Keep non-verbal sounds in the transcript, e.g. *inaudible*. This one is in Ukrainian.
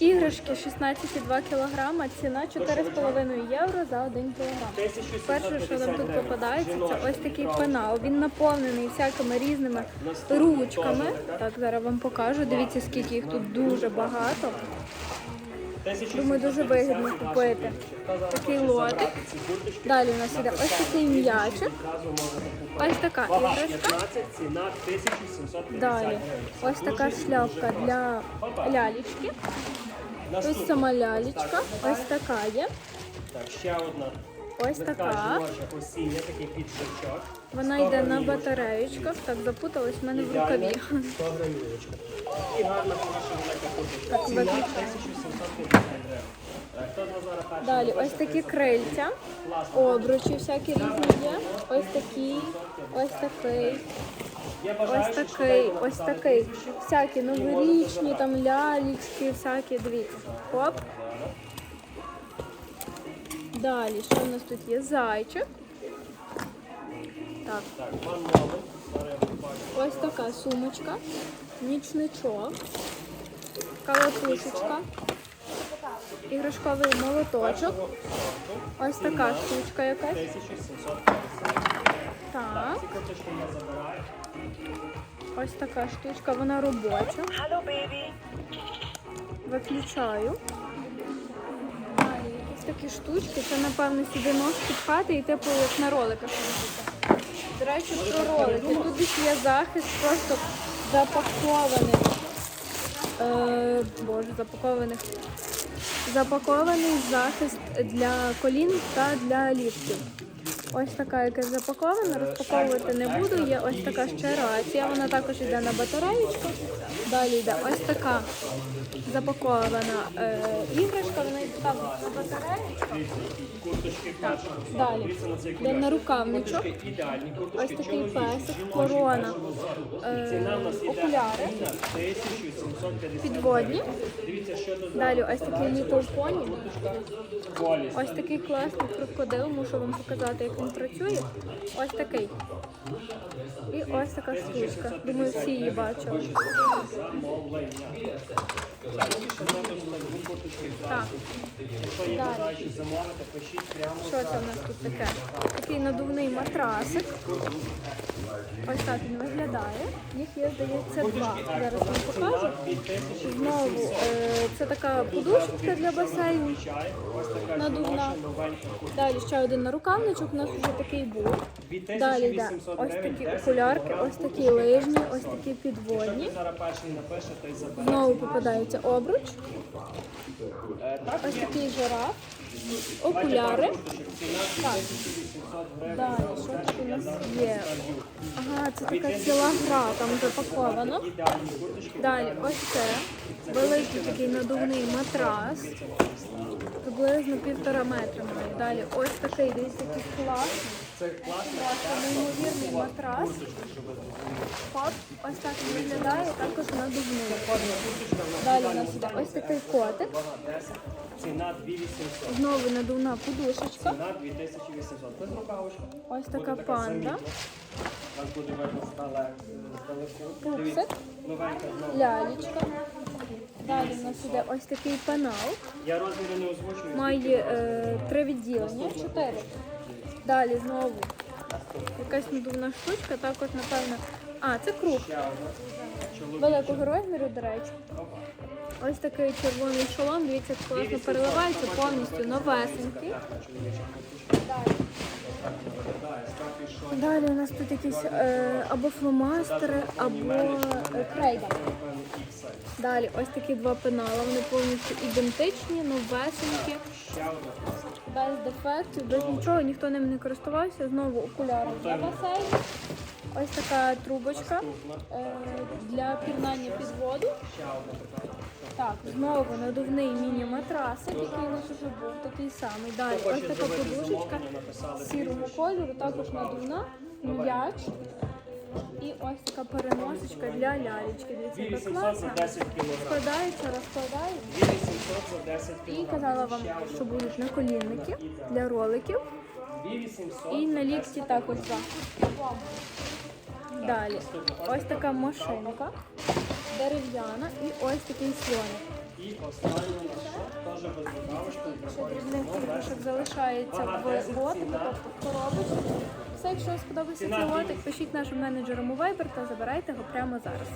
Іграшки 16,2 кг, ціна 4,5 євро за 1 кг. Перше, що нам тут попадається, це ось такий пенал. Він наповнений всякими різними ручками. Так, зараз вам покажу. Дивіться, скільки їх тут дуже багато. Думаю, дуже вигідно купити такий лотик. Далі у нас іде ось такий м'ячик. Ось така іграшка. 15, ціна 1750 Далі ось така шляпка для лялечки. Ось сама лялечка. Ось така є. Так, ще одна. Ось така. осіння, такий підшивчок. Вона йде на батареєчках. Так, запуталась в мене в рукаві. 100 гривнючка. *laughs* І гарна хороша велика курточка. Ціна 1750 гривень. Хто з вас зараз перший? Далі ось такі крильця, обручі всякі різні є. Ось такі, ось такий, ось такий, ось такий. Всякі новорічні, там лялічки, всякі, дивіться. Хоп. Далі, що в нас тут є? Зайчик. Так. Ось така сумочка, нічничок, калатушечка, іграшковий молоточок, ось така штучка якась. Так, ось така штучка, вона робоча. Виключаю. Такі штучки, це напевно сюди ножки підхати і типу як на роликах. робити. До речі, про ролики. Тут є захист просто запакований. Е, боже, запакованих. Запакований захист для колін та для ліфтів. Ось така якась запакована, розпаковувати не буду. Є ось така ще рація, вона також йде на батареєчку. Далі йде ось така запакована е, іграшка, вона йде там на батареєчку. Так, далі. Йде на рукавничок. Ось такий песик, корона, е, окуляри. Підводні. Далі ось такий Pony. Ось такий класний крокодил, мушу вам показати, як він працює. Ось такий. І ось така штучка. Думаю, всі її бачили. Так, що це в нас тут таке? Такий надувний матрасик. Ось так він виглядає. Їх є, здається, два. Зараз вам покажу. Знову е, це така подушечка для басейну. Надувна. Далі ще один нарукавничок, у нас вже такий був. Далі йде ось такі 10 окулярки, ось такі лижні, ось такі підводні. Знову попадається обруч, ось такий жираф, окуляри. Так. Далі, що тут у нас є? Ага, це така ціла гра там запаковано. Далі, ось це великий такий надувний матрас. Приблизно півтора метра має. Далі ось такий, дивіться, який класний. Це класно. Неймовірний матрас. Хоп, ось так виглядає, також надувний. Далі у нас іде ось такий котик. Ціна 2800. Знову надувна подушечка. Ціна 2800. Без рукавочка. Ось така панда. самітна. Буде видно здалеку. Пупсик. Дивіться, новенька знову. Лялечка. Далі у нас іде ось такий пенал. Я розміри не озвучую. Має е, три відділення, чотири. Далі знову якась надувна штучка, також, напевно. А, це круг великого розміру, до речі. Ось такий червоний шолом, дивіться, класно переливається, повністю новесенький. Далі. Далі у нас тут якісь е, або фломастери, або е, крейда. Далі ось такі два пенала, вони повністю ідентичні, новесенькі, без дефектів, без нічого, ніхто ним не користувався. Знову окуляри для басейну. Ось така трубочка е, для пірнання під воду. Так, знову надувний міні-матрасик, який у нас вже був, такий самий. Далі ось така подушечка сірого кольору, також надувна, м'яч. І ось така переносочка для лялечки. Дивіться, яка класна. 10 кг. Складається, розкладається. 2800 за 10 І казала вам, що будуть наколінники для роликів. 2800 І на лікті також два. Далі. Ось така машинка дерев'яна і ось такий слоник. Останній наш теж без іграшок залишається в лотику, тобто в коробочці. Все, якщо вам сподобався цей лотик, пишіть нашим менеджерам у Viber та забирайте його прямо зараз.